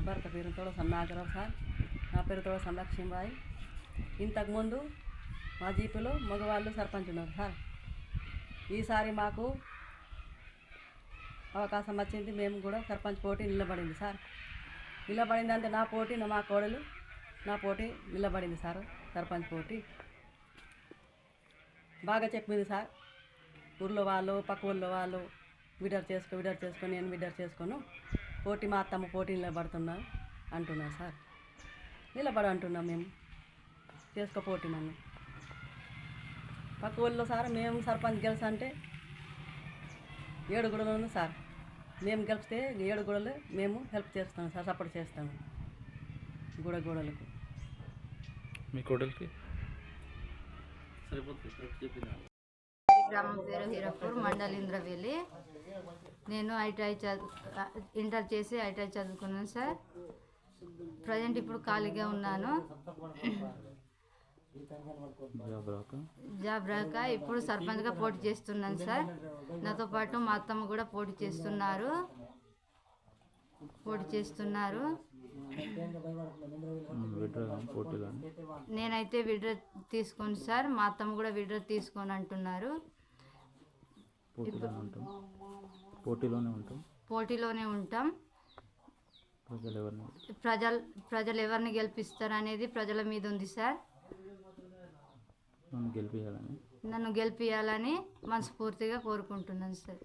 నా భర్త పేరు తోడ సన్నాగరావు సార్. నా పేరు తోడ సంలక్ష్మీబాయి ఇంతకుముందు మా జీపులో మగవాళ్ళు సర్పంచ్ ఉన్నారు సార్. ఈసారి మాకు అవకాశం వచ్చింది. మేము కూడా సర్పంచ్ పోటీ నిలబడింది సార్. నిలబడింది అంటే నా పోటీ మా కోడలు నా పోటీ నిలబడింది సార్. సర్పంచ్ పోటీ. బాగా చెప్పింది సార్. ఊర్లో వాళ్ళు పక్క ఊళ్ళో వాళ్ళు విడర్ చేసుకో విడర్ చేసుకొని నేను విడర్ చేసుకోను. పోటీ మా అత్తమ్మ పోటీ నిలబడుతున్నా అంటున్నారు సార్. నిలబడ అంటున్నాం మేము. చేసుకో పోటీ నన్ను పక్క ఊళ్ళో సార్ మేము సర్పంచ్ గెలిచి అంటే ఉంది సార్. మేము గెలిపితే ఏడు గుడలు మేము హెల్ప్ చేస్తాం సార్ సపోర్ట్ చేస్తాము గుడ గూడలకు మీ కోడలికి? గ్రామం పేరు హీరాపూర్ మండల్ ఇంద్రవెల్లి నేను ఐటీఐ చదువు ఇంటర్ చేసి ఐటీఐ చదువుకున్నాను సార్. ప్రజెంట్ ఇప్పుడు ఖాళీగా ఉన్నాను. జాబ్ రాక? ఇప్పుడు సర్పంచ్గా పోటీ చేస్తున్నాను సార్. నాతో పాటు మా అత్తమ్మ కూడా పోటీ చేస్తున్నారు. పోటీ చేస్తున్నారు. నేనైతే విడ్రా తీసుకోను సార్. మా అత్తమ్మ కూడా విడ్రా తీసుకొని అంటున్నారు. పోటీలోనే ఉంటాం. పోటీలోనే ఉంటాం. పోటీలోనే ఉంటాం. ప్రజలు ఎవరిని? ప్రజలు ప్రజలు ఎవరిని గెలిపిస్తారు అనేది ప్రజల మీద ఉంది సార్. నన్ను గెలిపించాలని నన్ను గెలిపించాలని మనస్ఫూర్తిగా కోరుకుంటున్నాను సార్.